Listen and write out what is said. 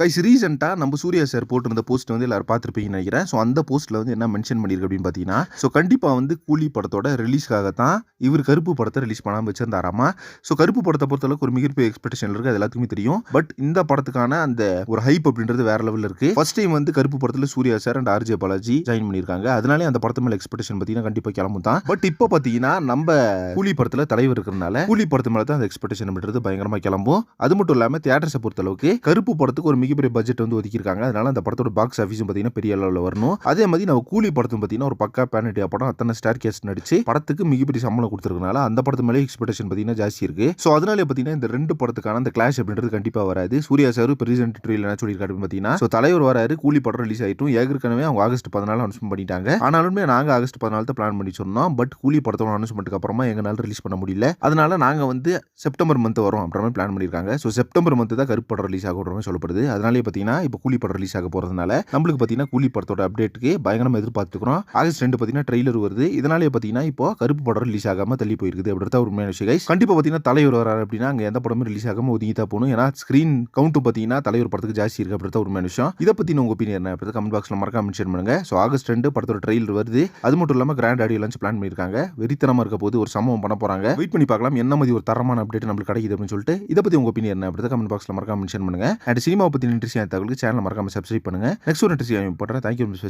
Guys ரீசெண்டாக நம்ம Surya sir போட்டிருந்த போஸ்ட் வந்து எல்லாரும் பார்த்துருப்பீங்கன்னு நினைக்கிறேன். ஸோ அந்த போஸ்ட்டில் வந்து என்ன மென்ஷன் பண்ணியிருக்கு அப்படின்னு பார்த்தீங்கன்னா ஸோ கண்டிப்பாக வந்து கூலி படத்தோட ரிலீஸ்க்காக தான் இவர் கருப்பு படத்தை ரிலீஸ் பண்ணாமல் வச்சிருந்தாராமா? ஸோ கருப்பு படத்தை பொறுத்தளவுக்கு ஒரு மிகப்பெரிய எக்ஸ்பெக்டேஷன் இருக்குது அது எல்லாத்துக்குமே தெரியும். பட் இந்த படத்துக்கான அந்த ஒரு ஹைப் அப்படின்றது வேற லெவலில் இருக்குது ஃபர்ஸ்ட் டைம் வந்து கருப்பு படத்தில் Suriya sir and RJ Balaji join பண்ணியிருக்காங்க. அதனாலே அந்த படத்து மேலே எக்ஸ்பெக்டேஷன் பார்த்தீங்கன்னா கண்டிப்பாக கிளம்பும் தான் பட் இப்போ பார்த்தீங்கன்னா நம்ம கூலி படத்தில் தலைவர் இருக்கிறனால கூலி படத்து மேலே தான் அந்த எக்ஸ்பெக்டேஷன் அப்படின்றது பயங்கரமாக கிளம்பும். அது மட்டும் இல்லாமல் தியேட்டர்ஸை பொறுத்தளவுக்கு கருப்பு படத்துக்கு ஒரு மிக மிகப்பெரிய பட்ஜெட் வந்து ஒதுக்கியிருக்காங்க. அதனால அந்த படத்தோட பாக்ஸ் ஆஃபீஸும் பார்த்தீங்கன்னா பெரிய அளவில் வரணும். அதே மாதிரி நம்ம கூலி படத்தும் பார்த்தீங்கன்னா ஒரு பக்கா பேனடியா படம் அத்தனை ஸ்டார் கேஸ் நடிச்சு படத்துக்கு மிகப்பெரிய சம்பளம் கொடுத்துருக்கனால அந்த படத்து மேலே எக்ஸ்பெக்டேஷன் பார்த்தீங்கன்னா ஜாஸ்தி இருக்கு. ஸோ அதனால பார்த்தீங்கன்னா இந்த ரெண்டு படத்துக்கான அந்த கிளாஷ் அப்படின்றது கண்டிப்பாக வராது. சூர்யா சார் பிரசிடென்ட் ரீசெண்ட் ட்ரீல என்ன சொல்லியிருக்காரு அப்படின்னு பார்த்தீங்கன்னா ஸோ தலைவர் வராரு கூலி படம் ரிலீஸ் ஆகிட்டும் ஏற்கனவே அவங்க ஆகஸ்ட் பதினாலு அனௌன்ஸ் பண்ணிட்டாங்க. ஆனாலுமே நாங்கள் ஆகஸ்ட் பதினாலு தான் பிளான் பண்ணி சொன்னோம் பட் கூலி படத்தோட அனௌன்ஸ்மெண்ட்டுக்கு அப்புறமா எங்களால் ரிலீஸ் பண்ண முடியல. அதனால நாங்கள் வந்து செப்டம்பர் மந்த் வரும் அப்படின்ற மாதிரி பிளான் பண்ணியிருக்காங்க. ஸோ செப்டம்பர் மந்த் தான் கருப்பு படம் ரிலீஸ் ஆகும் மாதிரி சொல்லப்படுது. அதனாலே பார்த்தீங்கன்னா இப்போ கூலி படம் ரிலீஸ் ஆக போகிறதுனால நம்மளுக்கு பார்த்தீங்கன்னா கூலி படத்தோட அப்டேட்டுக்கு பயங்கரமாக எதிர்பார்த்துக்கிறோம் ஆகஸ்ட் ரெண்டு பார்த்தீங்கன்னா ட்ரெய்லர் வருது. இதனாலே பார்த்தீங்கன்னா இப்போ கருப்பு படம் ரிலீஸ் ஆகாமல் தள்ளி போயிருக்குது அப்படி ஒரு உண்மையான விஷயம் கண்டிப்பாக பார்த்தீங்கன்னா தலைவர் வராரு அப்படின்னா அங்கே எந்த படமும் ரிலீஸ் ஆகாம ஒதுங்கி தான் போகணும். ஏன்னா ஸ்க்ரீன் கவுண்ட் பார்த்தீங்கன்னா தலைவர் படத்துக்கு ஜாஸ்தி இருக்கு அப்படி ஒரு உண்மையான விஷயம். இதை பற்றி உங்கள் ஒப்பீனியன் என்ன? அப்படி கமெண்ட் பாக்ஸில் மறக்காம மென்ஷன் பண்ணுங்க. ஸோ ஆகஸ்ட் ரெண்டு படத்தோட ட்ரெயிலர் வருது. அது மட்டும் இல்லாமல் கிராண்ட் ஆடியோ லஞ்ச் பிளான் பண்ணியிருக்காங்க. வெறித்தனமாக இருக்க போது ஒரு சம்பவம் பண்ண போகிறாங்க வெயிட் பண்ணி பார்க்கலாம். என்ன மாதிரி ஒரு தரமான அப்டேட் நம்மளுக்கு கிடைக்குது அப்படின்னு சொல்லிட்டு. இதை பற்றி உங்க ஒப்பீனியன் என்ன? அப்படி கமெண்ட் பாக்ஸில் மறக்காம மென்ஷன் பண்ணுங்க. அண்ட் சினிமா பற்றி இன்ட்ரெஸ்டிங் தகவலுக்கு சேனல் மறக்காம சப்ஸ்கிரைப் பண்ணுங்க. நெக்ஸ்ட் ஒரு இன்ட்ரெஸ்டிங் போட்டுறேன் தேங்க்யூ மிஸ்